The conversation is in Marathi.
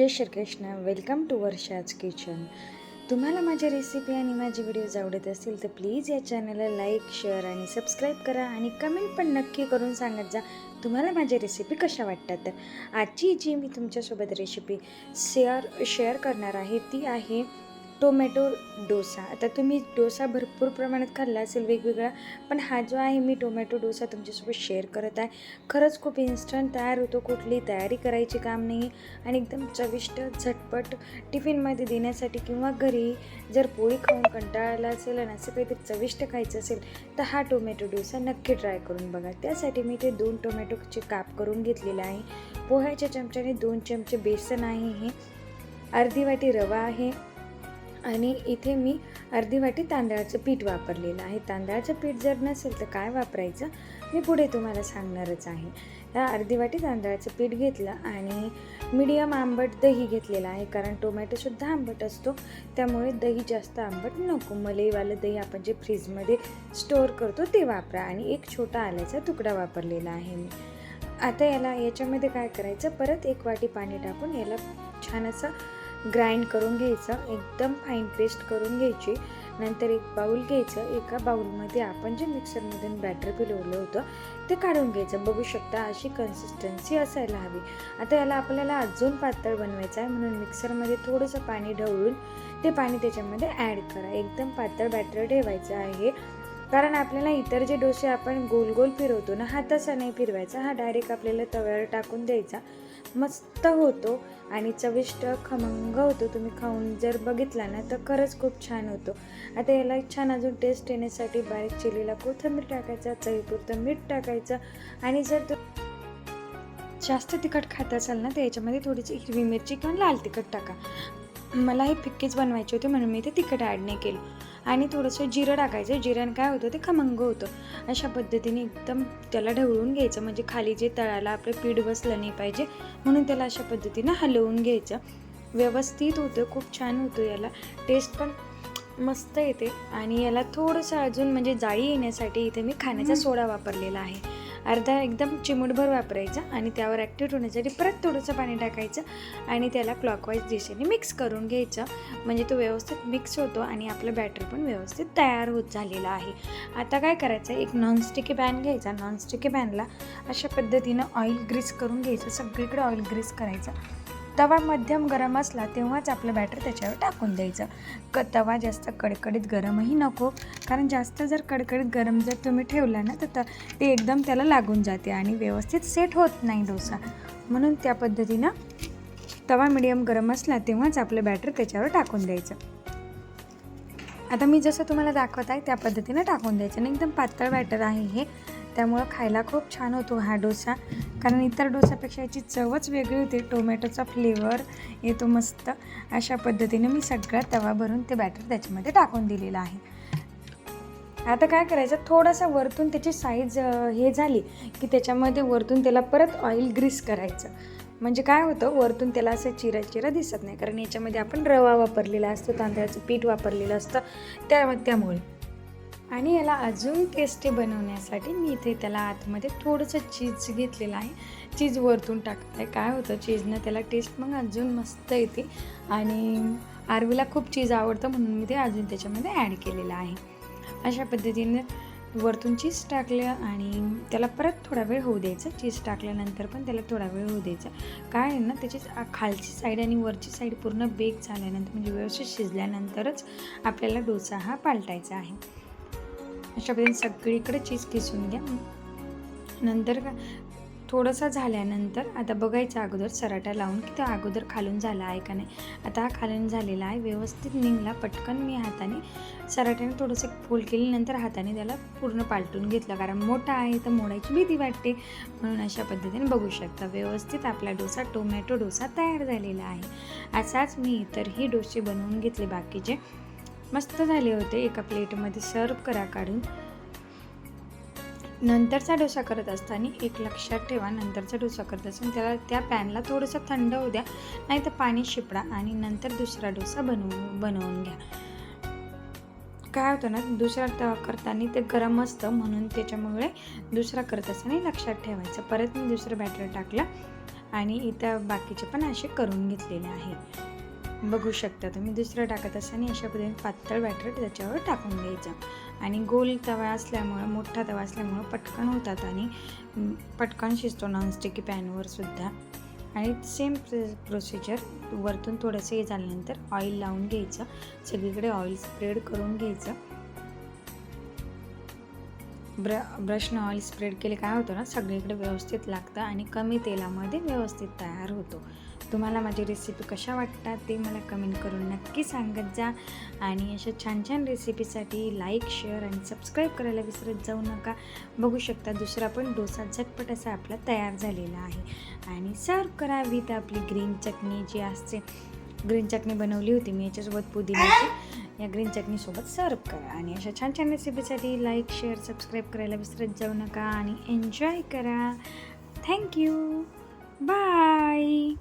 Jai Shrikrishna. Welcome to Varsha's kitchen तुम्हाला माझ्या रेसिपी आणि माझे व्हिडिओज आवडत असतील तर प्लीज या चॅनलला लाईक शेअर आणि सबस्क्राईब करा आणि कमेंट पण नक्की करून सांगत जा तुम्हाला माझ्या रेसिपी कशा वाटतात. तर आजची जी मी तुमच्यासोबत रेसिपी शेअर शेअर करणार आहे ती आहे टोमॅटो डोसा. आता तुम्ही डोसा भरपूर प्रमाणात खाल्ला असेल वेगवेगळा पण हा जो आहे मी टोमॅटो डोसा तुमच्यासोबत शेअर करत आहे. खरंच खूप इन्स्टंट तयार होतो कुठली तयारी करायची काम नाही. आणि एकदम चविष्ट झटपट टिफिनमध्ये देण्यासाठी किंवा घरी जर पोळी खाऊन कंटाळला असेल आणि असं काहीतरी चविष्ट खायचं असेल तर हा टोमॅटो डोसा नक्की ट्राय करून बघा. त्यासाठी मी ते दोन टोमॅटोचे काप करून घेतलेले आहे. पोह्याच्या चमच्याने दोन चमचे बेसन आहे हे. अर्धी वाटी रवा आहे. आणि इथे मी अर्धी वाटी तांदळाचं पीठ वापरलेलं आहे. तांदळाचं पीठ जर नसेल तर काय वापरायचं? मी पुढे तुम्हाला सांगणारच आहे. ह्या अर्धी वाटी तांदळाचं पीठ घेतलं आणि मीडियम आंबट दही घेतलेलं आहे कारण टोमॅटोसुद्धा आंबट असतो. त्यामुळे दही जास्त आंबट नको. मलईवालं दही आपण जे फ्रीजमध्ये स्टोअर करतो ते वापरा आणि एक छोटा आल्याचा तुकडा वापरलेला आहे मी. आता याला याच्यामध्ये काय करायचं? परत एक वाटी पाणी टाकून याला छान असं ग्राइंड करून घ्यायचं एकदम फाईन पेस्ट करून घ्यायची. नंतर एक बाऊल घ्यायचं एका बाऊलमध्ये आपण जे मिक्सरमधून बॅटर पिलवलं होतं ते काढून घ्यायचं. बघू शकता अशी कन्सिस्टन्सी असायला हवी. आता याला आपल्याला अजून पातळ बनवायचं आहे म्हणून मिक्सरमध्ये थोडंसं पाणी ढवळून ते पाणी त्याच्यामध्ये ॲड करा. एकदम पातळ बॅटर ठेवायचं आहे. कारण आपल्याला इतर जे डोसे आपण गोल गोल फिरवतो ना हा तसा नाही फिरवायचा. हा डायरेक्ट आपल्याला तव्यावर टाकून द्यायचा. मस्त होतो आणि चविष्ट खमंग होतो. तुम्ही खाऊन जर बघितला ना तर खरंच खूप छान होतो. आता याला छान अजून टेस्ट येण्यासाठी बारीक चिलीला कोथिंबीर टाकायचा चवीपुरतं मीठ टाकायचं आणि जर तू जास्त तिखट खात असाल ना तर याच्यामध्ये थोडीशी हिरवी मिरची किंवा लाल तिखट टाका. मला हे फिक्कीच बनवायचे होते म्हणून मी ते तिखट ॲड नाही केलं. आणि थोडंसं जिरं टाकायचं. जिऱ्यानं काय होतं ते खमंग होतं. अशा पद्धतीने एकदम त्याला ढवळून घ्यायचं. म्हणजे खाली जे तळाला आपलं पीठ बसलं नाही पाहिजे म्हणून त्याला अशा पद्धतीनं हलवून घ्यायचं. व्यवस्थित होतं खूप छान होतं याला. टेस्ट पण मस्त येते. आणि याला थोडंसं अजून म्हणजे जाळी येण्यासाठी इथे मी खाण्याचा सोडा वापरलेला आहे. अर्धा एकदम चिमूटभर वापरायचा आणि त्यावर ॲक्टिव्ह होण्यासाठी परत थोडंसं पाणी टाकायचं आणि त्याला क्लॉकवाईज दिशेने मिक्स करून घ्यायचं. म्हणजे तो व्यवस्थित मिक्स होतो आणि आपलं बॅटर पण व्यवस्थित तयार होत झालेलं आहे. आता काय करायचं? एक नॉनस्टिकी पॅन घ्यायचा. नॉनस्टिकी पॅनला अशा पद्धतीनं ऑइल ग्रीस करून घ्यायचं. सगळीकडे ऑइल ग्रीस करायचं. तवा मध्यम गरम असला तेव्हाच आपलं बॅटर त्याच्यावर टाकून द्यायचं. क तवा जास्त कडकडीत गरमही नको कारण जास्त जर कडकडीत गरम जर तुम्ही ठेवला ना तर त ते एकदम त्याला लागून जाते आणि व्यवस्थित सेट होत नाही डोसा. म्हणून त्या पद्धतीनं तवा मिडियम गरम असला तेव्हाच आपलं बॅटर त्याच्यावर टाकून द्यायचं. आता मी जसं तुम्हाला दाखवत आहे त्या पद्धतीनं टाकून द्यायचं. आणि एकदम पातळ बॅटर आहे हे. त्यामुळं खायला खूप छान होतो हा डोसा. कारण इतर डोसापेक्षा याची चवच वेगळी होती. टोमॅटोचा फ्लेवर येतो मस्त. अशा पद्धतीने मी सगळा तवा भरून ते बॅटर त्याच्यामध्ये टाकून दिलेलं आहे. आता काय करायचं? थोडंसं वरतून त्याची साईज हे झाली की त्याच्यामध्ये वरतून त्याला परत ऑइल ग्रीस करायचं. म्हणजे काय होतं? वरतून त्याला असं चिरा चिरा दिसत नाही. कारण याच्यामध्ये आपण रवा वापरलेला असतो तांदळाचं पीठ वापरलेलं असतं. त्या त्यामुळे. आणि याला अजून टेस्टी बनवण्यासाठी मी इथे त्याला आतमध्ये थोडंसं चीज घेतलेलं आहे. चीज वरतून टाकत आहे काय होतं चीजनं त्याला टेस्ट मग अजून मस्त येते. आणि आरवीला खूप चीज आवडतं म्हणून मी ते अजून त्याच्यामध्ये ॲड केलेलं आहे. अशा पद्धतीने वरतून चीज टाकलं आणि त्याला परत थोडा वेळ होऊ द्यायचं. चीज टाकल्यानंतर पण त्याला थोडा वेळ होऊ द्यायचा. काय आहे ना त्याची खालची साईड आणि वरची साईड पूर्ण बेक झाल्यानंतर म्हणजे व्यवस्थित शिजल्यानंतरच आपल्याला डोसा हा पालटायचा आहे. अशा पद्धतीने सगळीकडे चीज किसून घ्या. नंतर थोडंसं झाल्यानंतर आता बघायचं अगोदर सराटा लावून की तो अगोदर खालून झाला आहे का नाही. आता हा खालून झालेला आहे व्यवस्थित निघला पटकन मी हाताने सराट्याने थोडंसं फूल केली नंतर हाताने त्याला पूर्ण पालटून घेतलं. कारण मोठा आहे तर मोडायची भीती वाटते. म्हणून अशा पद्धतीने बघू शकता व्यवस्थित आपला डोसा टोमॅटो डोसा तयार झालेला आहे. असाच मी इतरही डोसे बनवून घेतले बाकीचे. मस्त झाले होते एका प्लेटमध्ये. सर्व करा काढून. नंतरचा डोसा करत असताना एक लक्षात ठेवा नंतरचा डोसा करत असताना त्याला त्या पॅनला थोडंसं थंड होऊ द्या नाही तर पाणी शिपडा आणि नंतर दुसरा डोसा बनवून बनवून घ्या. काय होतं ना दुसरा तवा करताना ते गरम असतं म्हणून त्याच्यामुळे दुसरा करत असताना लक्षात ठेवायचं. परत मी दुसरं बॅटर टाकलं आणि इथं बाकीचे पण असे करून घेतलेले आहे. बघू शकता तुम्ही. दुसरं टाकत असताना अशा पद्धतीने पातळ बॅटर त्याच्यावर टाकून द्यायचं आणि गोल तवा असल्यामुळं मोठा तवा असल्यामुळं पटकन होतात आणि पटकन शिजतो नॉनस्टिकी पॅनवर सुद्धा. आणि सेम प्रोसिजर वरतून थोडंसं हे झाल्यानंतर ऑइल लावून घ्यायचं. सगळीकडे ऑइल स्प्रेड करून घ्यायचं. ब्र ब्रशनं ऑइल स्प्रेड केले काय होतं ना सगळीकडे व्यवस्थित लागतं आणि कमी तेलामध्ये व्यवस्थित तयार होतो. तुम्हाला माझी रेसिपी कशा वाटतात ते मला कमेंट करून नक्की सांगत जा. आणि अशा छान छान रेसिपीसाठी लाईक शेअर आणि सबस्क्राईब करायला विसरत जाऊ नका. बघू शकता दुसरा पण डोसा झटपट असा आपला तयार झालेला आहे. आणि सर्व करा विथ आपली ग्रीन चटणी जी असते. ग्रीन चटणी बनवली होती मी याच्यासोबत पुदिन्याची. या ग्रीन चटणीसोबत सर्व करा. आणि अशा छान छान रेसिपीसाठी लाईक शेअर सबस्क्राईब करायला विसरत जाऊ नका. आणि एन्जॉय करा. Thank you bye